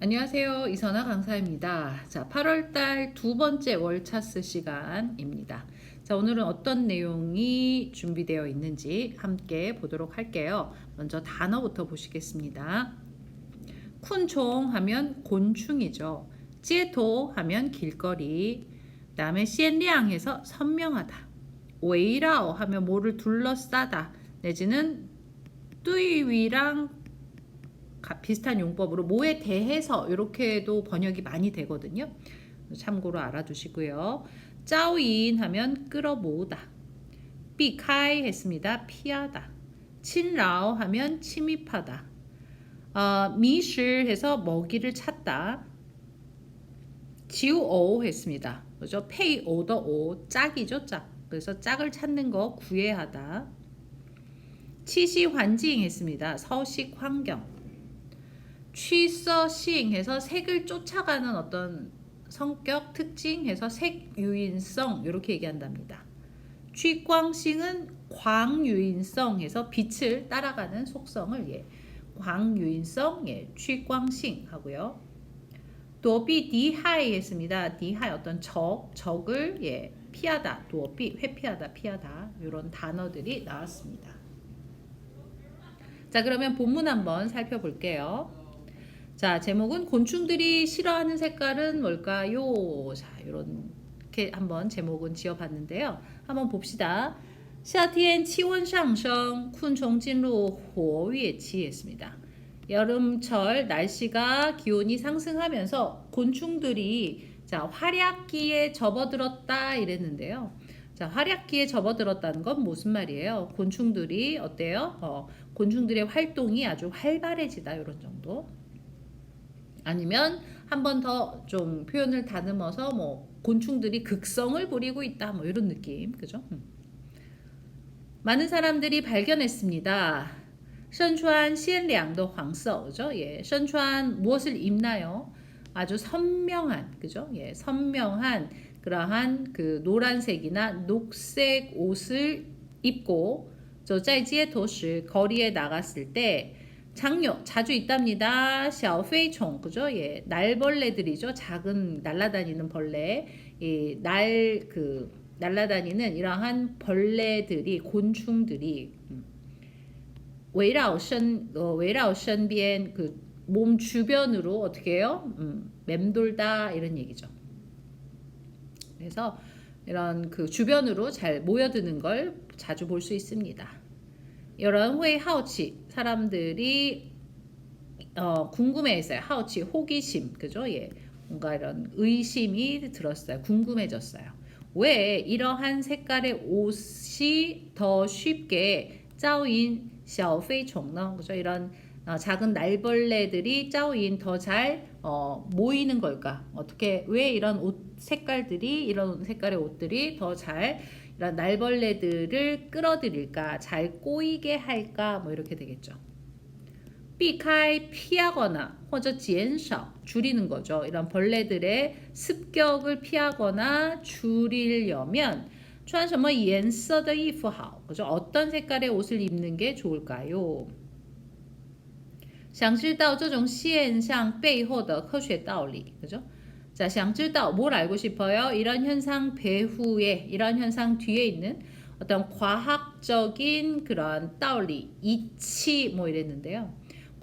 안녕하세요. 이선아 강사입니다. 자, 8월달 두 번째 월차스 시간입니다. 자, 오늘은 어떤 내용이 준비되어 있는지 함께 보도록 할게요. 먼저 단어부터 보시겠습니다. 쿤총 하면 곤충이죠. 찌토 하면 길거리. 다음에 시엔리앙 해서 선명하다. 웨이라오 하면 뭐를 둘러싸다. 내지는 뚜이위랑 가- 비슷한 용법으로 뭐에 대해서 이렇게도 번역이 많이 되거든요. 참고로 알아두시고요. 짜오인 하면 끌어모으다. 삐카이 했습니다. 피하다. 친라오 하면 침입하다. 어, 미실 해서 먹이를 찾다. 지우오 했습니다. 그죠? 오더 오 짝이죠, 짝. 그래서 짝을 찾는 거 구애하다. 치시 환징 했습니다. 서식 환경. 취서싱 해서 색을 쫓아가는 어떤 성격 특징 해서 색 유인성 이렇게 얘기한답니다. 취광싱은 광유인성 해서 빛을 따라가는 속성을 예. 광유인성 예. 취광싱 하고요. 도비 디하이 했습니다. 디하이 어떤 적, 적을 예. 피하다, 도비 회피하다, 피하다 이런 단어들이 나왔습니다. 자, 그러면 본문 한번 살펴볼게요. 자, 제목은 곤충들이 싫어하는 색깔은 뭘까요? 자, 이렇게 한번 제목은 지어봤는데요. 한번 봅시다. 夏天气温上升,昆虫进入活跃期 했습니다. 여름철 날씨가 기온이 상승하면서 곤충들이 자, 활약기에 접어들었다 이랬는데요. 자, 활약기에 접어들었다는 건 무슨 말이에요? 곤충들이 어때요? 어, 곤충들의 활동이 아주 활발해지다 이런 정도. 아니면 한 번 더 좀 표현을 다듬어서 뭐 곤충들이 극성을 부리고 있다 뭐 이런 느낌 그죠? 음. 많은 사람들이 발견했습니다. 선추한 시엔량도 황서 그죠? 예, 선추한 무엇을 입나요? 아주 선명한 그죠? 예, 선명한 그러한 그 노란색이나 녹색 옷을 입고 저 짜이지의 도시 거리에 나갔을 때 장요 자주 있답니다. 小飞虫 그죠? 예, 날벌레들이죠. 작은 날아다니는 벌레. 날 그 날아다니는 이러한 벌레들이 곤충들이 음, 围绕身 어, 围绕身边 그 몸 주변으로 어떻게 해요? 음, 맴돌다 이런 얘기죠. 그래서 이런 그 주변으로 잘 모여드는 걸 자주 볼 수 있습니다. 이런 회 하우치 사람들이 어, 궁금해했어요. 하우치 호기심 그죠? 예, 뭔가 이런 의심이 들었어요. 궁금해졌어요. 왜 이러한 색깔의 옷이 더 쉽게 짜오인 샤오페이총너 그죠? 이런 어, 작은 날벌레들이 짜오인 더잘 어, 모이는 걸까? 어떻게 왜 이런 옷 색깔들이 이런 색깔의 옷들이 더 잘 이런 날벌레들을 끌어들일까? 잘 꼬이게 할까? 뭐 이렇게 되겠죠. 피카이 피하거나 호저 지엔샤 줄이는 거죠. 이런 벌레들의 습격을 피하거나 줄이려면 穿什么颜色的衣服好? 그죠? 어떤 색깔의 옷을 입는 게 좋을까요? 想知道这种现象背后的科学道理, 그죠? 자, 想知道뭘 알고 싶어요? 이런 현상 배후에, 이런 현상 뒤에 있는 어떤 과학적인 그런道理, 이치 뭐 이랬는데요.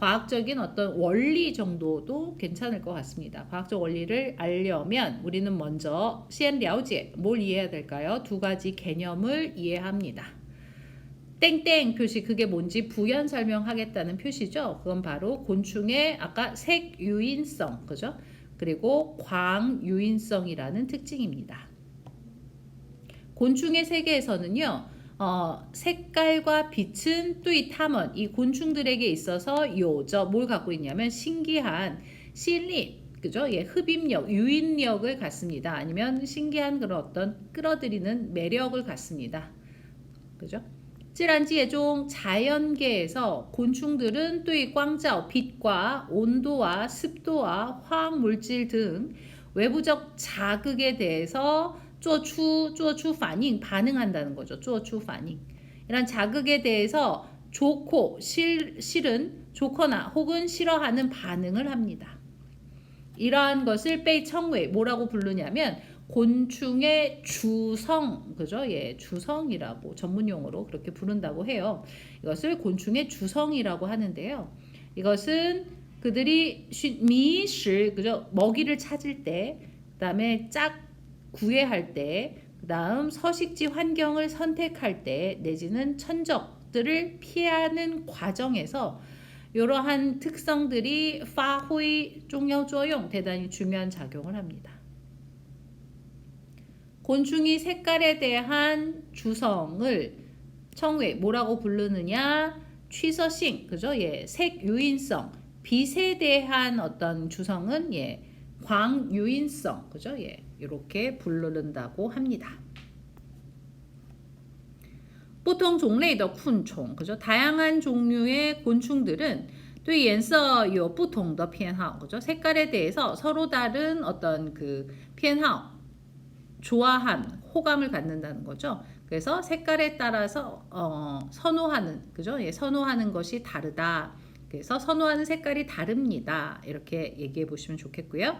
과학적인 어떤 원리 정도도 괜찮을 것 같습니다. 과학적 원리를 알려면 우리는 먼저 시엔리아우지에 뭘 이해해야 될까요? 두 가지 개념을 이해합니다. 땡땡 표시 그게 뭔지 부연 설명하겠다는 표시죠. 그건 바로 곤충의 아까 색 유인성 그죠? 그리고 광 유인성이라는 특징입니다. 곤충의 세계에서는요. 어, 색깔과 빛은 또이 탐험, 이 곤충들에게 있어서 요저 뭘 갖고 있냐면 신기한 실리 그죠? 예, 흡입력, 유인력을 갖습니다. 아니면 신기한 그런 어떤 끌어들이는 매력을 갖습니다. 그죠? 찌란지 예종 자연계에서 곤충들은 또이 꽝자 빛과 온도와 습도와 화학 물질 등 외부적 자극에 대해서 쪼추, 쪼추 반응, 반응한다는 거죠. 쪼추 반응. 이런 자극에 대해서 좋고 싫, 싫은 좋거나 혹은 싫어하는 반응을 합니다. 이러한 것을 빼이 청외 뭐라고 부르냐면 곤충의 주성 그죠? 예, 주성이라고 전문 용어로 그렇게 부른다고 해요. 이것을 곤충의 주성이라고 하는데요. 이것은 그들이 쉬- 미실 그죠? 먹이를 찾을 때 그다음에 짝 구애할 때 그 다음 서식지 환경을 선택할 때 내지는 천적들을 피하는 과정에서 이러한 특성들이 파호의 종요조용 대단히 중요한 작용을 합니다. 곤충이 색깔에 대한 주성을 청외 뭐라고 부르느냐? 취서싱 그죠? 예, 색 유인성 빛에 대한 어떤 주성은 예, 광 유인성 그죠? 예, 이렇게 부르는다고 합니다. 보통 종類的昆虫 그죠? 다양한 종류의 곤충들은 对颜色有不同的偏好 그죠? 색깔에 대해서 서로 다른 어떤 그偏好 좋아함, 호감을 갖는다는 거죠. 그래서 색깔에 따라서 어, 선호하는 그죠? 예, 선호하는 것이 다르다. 그래서 선호하는 색깔이 다릅니다. 이렇게 얘기해 보시면 좋겠고요.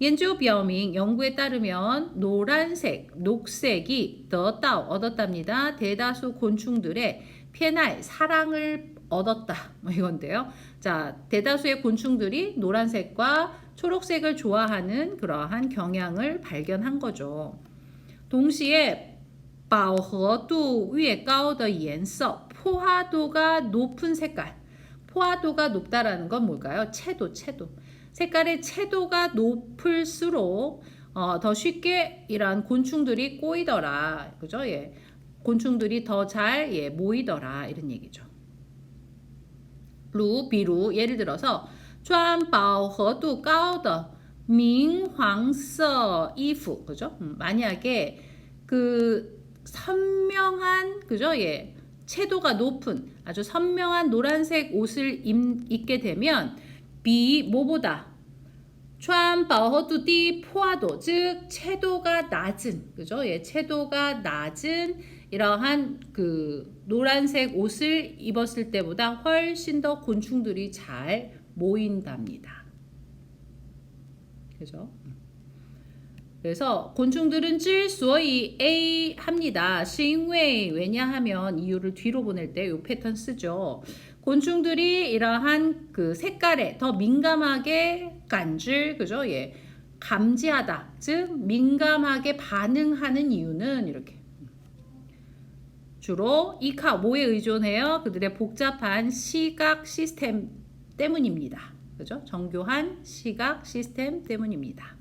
연주비어밍 연구에 따르면 노란색, 녹색이 더따 얻었답니다. 대다수 곤충들의 페날 사랑을 얻었다. 뭐 이건데요. 자, 대다수의 곤충들이 노란색과 초록색을 좋아하는 그러한 경향을 발견한 거죠. 동시에 바오허두 위에 까오더 연서 포화도가 높은 색깔. 포화도가 높다라는 건 뭘까요? 채도, 채도. 색깔의 채도가 높을수록 어, 더 쉽게 이러한 곤충들이 꼬이더라. 그죠? 예. 곤충들이 더 잘 예, 모이더라. 이런 얘기죠. 루, 비루, 예를 들어서 穿饱和度高的明黄色衣服 그죠? 음, 만약에 그 선명한 그죠? 예. 채도가 높은 아주 선명한 노란색 옷을 입, 입게 되면 비 뭐보다 촨바허두디 포화도 즉 채도가 낮은 그죠? 예, 채도가 낮은 이러한 그 노란색 옷을 입었을 때보다 훨씬 더 곤충들이 잘 모인답니다. 그죠? 그래서 곤충들은 찔수어이 A 합니다. 싱웨이 왜냐하면 이유를 뒤로 보낼 때 요 패턴 쓰죠. 곤충들이 이러한 그 색깔에 더 민감하게 간질 그죠? 예. 감지하다. 즉 민감하게 반응하는 이유는 이렇게 주로 이카 뭐에 의존해요? 그들의 복잡한 시각 시스템 때문입니다. 그죠? 정교한 시각 시스템 때문입니다.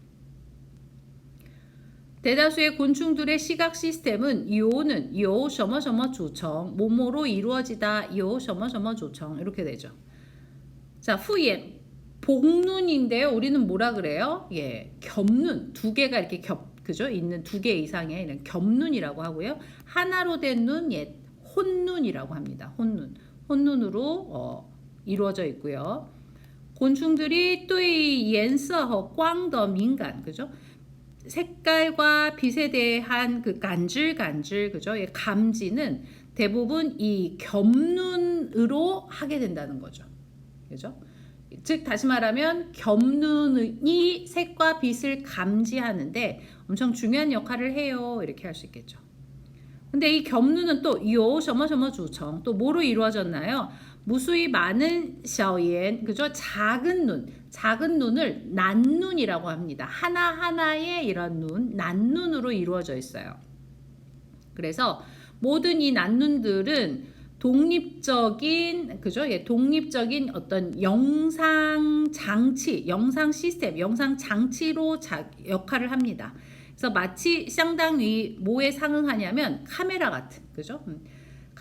대다수의 곤충들의 시각 시스템은 요는 요 셔머셔머 조청, 모모로 이루어지다 요 셔머셔머 조청 이렇게 되죠. 자, 후옌 복눈인데 우리는 뭐라 그래요? 예, 겹눈 두 개가 이렇게 겹 그죠? 있는 두 개 이상의 이런 겹눈이라고 하고요. 하나로 된 눈, 예, 혼눈이라고 합니다. 혼눈, 혼눈으로 어, 이루어져 있고요. 곤충들이 또이 연서허 어, 꽝더 민간 그죠? 색깔과 빛에 대한 그 간질간질, 그죠? 예, 감지는 대부분 이 겹눈으로 하게 된다는 거죠. 그죠? 즉 다시 말하면 겹눈이 색과 빛을 감지하는데 엄청 중요한 역할을 해요. 이렇게 할 수 있겠죠. 근데 이 겹눈은 또요 셔머 주청 또 뭐로 이루어졌나요? 무수히 많은 샤오옌 그죠? 작은 눈, 작은 눈을 난눈이라고 합니다. 하나 하나의 이런 눈, 난눈으로 이루어져 있어요. 그래서 모든 이 난눈들은 독립적인 그죠? 예, 독립적인 어떤 영상 장치, 영상 시스템, 영상 장치로 자, 역할을 합니다. 그래서 마치 상당히 뭐에 상응하냐면 카메라 같은 그죠? 음.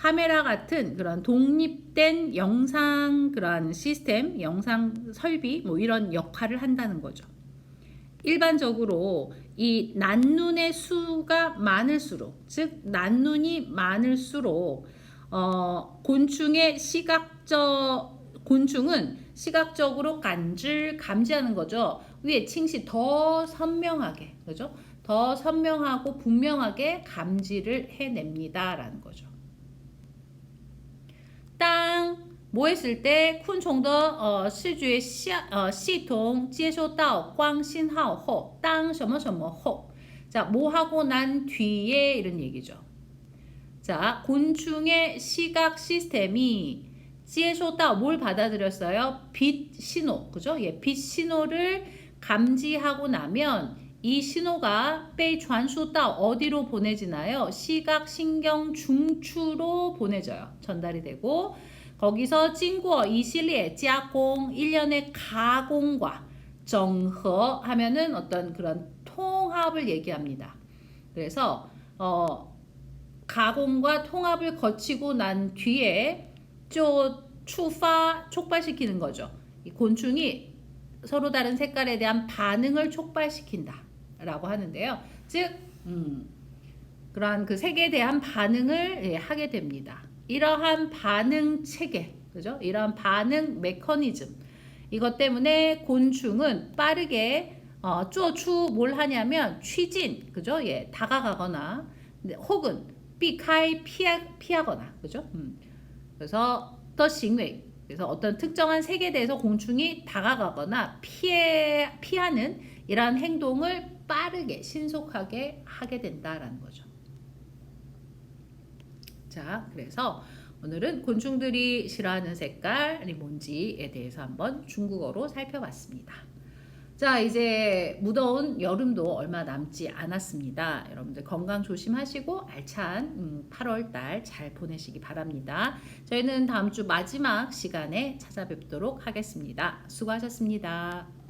카메라 같은 그런 독립된 영상 그런 시스템, 영상 설비 뭐 이런 역할을 한다는 거죠. 일반적으로 이 난눈의 수가 많을수록 즉 난눈이 많을수록 어, 곤충의 시각적 곤충은 시각적으로 간질 감지하는 거죠. 위에 칭시 더 선명하게 그죠? 더더 선명하고 분명하게 감지를 해냅니다라는 거죠. 땅 뭐 했을 때 쿤 총더 어, 视觉系呃系统接收到光信号后当什么什么后 자, 뭐 하고 난 뒤에 이런 얘기죠. 자, 곤충의 시각 시스템이 接收到뭘 받아들였어요? 빛 신호. 그죠? 예, 빛 신호를 감지하고 나면 이 신호가 빼 전수到 어디로 보내지나요? 시각 신경 중추로 보내져요. 전달이 되고 거기서 찡구어 이실리에加공 일련의 가공과 정허 하면은 어떤 그런 통합을 얘기합니다. 그래서 어 가공과 통합을 거치고 난 뒤에 쪼 추파 촉발시키는 거죠. 이 곤충이 서로 다른 색깔에 대한 반응을 촉발시킨다. 라고 하는데요. 즉, 음, 그러한 그 색에 대한 반응을 예, 하게 됩니다. 이러한 반응 체계, 그죠? 이러한 반응 메커니즘. 이것 때문에 곤충은 빠르게 어, 쪼추 뭘 하냐면 취진, 그죠? 예, 다가가거나 네, 혹은避开 피하, 피하거나, 그죠? 음. 그래서 더 싱웨이 그래서 어떤 특정한 색에 대해서 곤충이 다가가거나 피해 피하는 이러한 행동을 빠르게 신속하게 하게 된다라는 거죠. 자, 그래서 오늘은 곤충들이 싫어하는 색깔이 뭔지에 대해서 한번 중국어로 살펴봤습니다. 자, 이제 무더운 여름도 얼마 남지 않았습니다. 여러분들 건강 조심하시고 알찬 음, 8월 달 잘 보내시기 바랍니다. 저희는 다음 주 마지막 시간에 찾아뵙도록 하겠습니다. 수고하셨습니다.